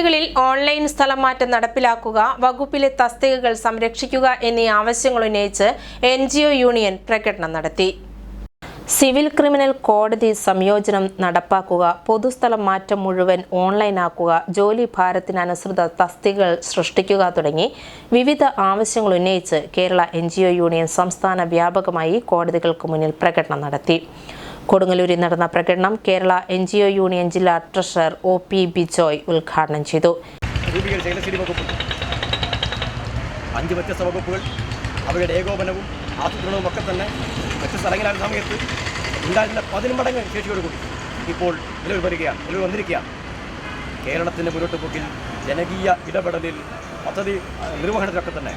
കോടതികളിൽ ഓൺലൈൻ സ്ഥലം മാറ്റം നടപ്പിലാക്കുക വകുപ്പിലെ തസ്തികകൾ സംരക്ഷിക്കുക എന്നീ ആവശ്യങ്ങൾ ഉന്നയിച്ച് എൻ യൂണിയൻ പ്രകടനം നടത്തി. സിവിൽ ക്രിമിനൽ കോടതി സംയോജനം നടപ്പാക്കുക പൊതുസ്ഥലം മാറ്റം മുഴുവൻ ഓൺലൈനാക്കുക ജോലി ഭാരത്തിനനുസൃത തസ്തികകൾ സൃഷ്ടിക്കുക തുടങ്ങി വിവിധ ആവശ്യങ്ങൾ ഉന്നയിച്ച് കേരള എൻ യൂണിയൻ സംസ്ഥാന വ്യാപകമായി കോടതികൾക്ക് മുന്നിൽ പ്രകടനം നടത്തി. കൊടുങ്ങല്ലൂരിൽ നടന്ന പ്രകടനം Kerala N G O union ജില്ലാ ട്രഷറർ ഒ പി ബിജോയ് ഉദ്ഘാടനം ചെയ്തു. അഞ്ച് വ്യത്യസ്ത വകുപ്പുകൾ അവയുടെ ഏകോപനവും ആസൂത്രണവും ഒക്കെ തന്നെ മറ്റ് സ്ഥലങ്ങളിലായ സമയത്ത് ഉണ്ടായിരുന്ന പതിനുമടങ്ങ് ശേഷിയോട് കൂടി ഇപ്പോൾ നിലവിൽ വരികയാണ് നിലവിൽ വന്നിരിക്കുകയാണ്. കേരളത്തിന്റെ മുന്നോട്ട് ജനകീയ ഇടപെടലിൽ പദ്ധതി നിർവഹണത്തിലൊക്കെ തന്നെ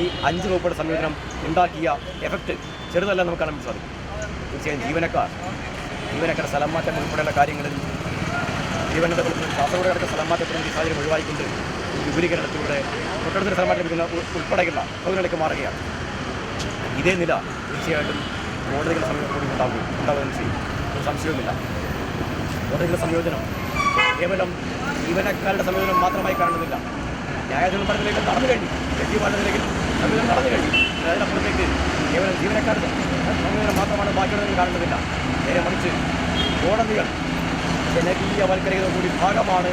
ഈ അഞ്ച് വകുപ്പുകളുടെ സംയോജനം ഉണ്ടാക്കിയ എഫക്റ്റ് ചെറുതല്ല നമുക്ക് കാണാൻ സാധിക്കും. തീർച്ചയായും ജീവനക്കാർ ജീവനക്കാർ സ്ഥലം മാറ്റം ഉൾപ്പെടെയുള്ള കാര്യങ്ങളിൽ തിരുവനന്തപുരത്ത് കാസർഗോഡ് കിടക്കുന്ന സ്ഥലം മാറ്റത്തിനും ഈ സാഹചര്യം ഒഴിവാക്കിക്കൊണ്ട് വിപുലീകരണത്തിലൂടെ തൊട്ടടുത്ത സ്ഥലം മാറ്റം ഉൾപ്പെടെയുള്ള പകുതികളിലേക്ക് മാറുകയാണ്. ഇതേ നില തീർച്ചയായിട്ടും കോടതികളുടെ സമീപത്തോടെ ഉണ്ടാകും ഉണ്ടാവുകയും ചെയ്യും. ഒരു സംശയവുമില്ല. കോടതികളുടെ സംയോജനം കേവലം ജീവനക്കാരുടെ സംയോജനം മാത്രമായി കാണുന്നില്ല. ന്യായാധിപത്യത്തിലേക്ക് നടന്നു കഴിഞ്ഞു. ജഡ്ജി പഠനത്തിലേക്ക് കൂടി ഭാഗമാണ്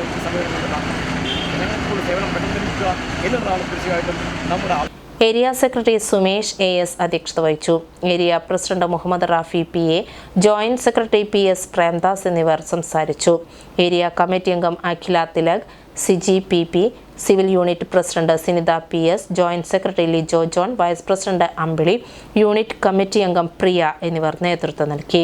നമ്മുടെ area secretary Sumesh A S അധ്യക്ഷത വഹിച്ചു. Area president Muhammad Rafi P A joint secretary P S Premdas എന്നിവർ സംസാരിച്ചു. ഏരിയ കമ്മിറ്റി അംഗം Akhila Thilak Siji P P civil unit president Sinitha P S joint secretary Lijo John vice president Ambili unit committee അംഗം പ്രിയ എന്നിവർ നേതൃത്വം നൽകി.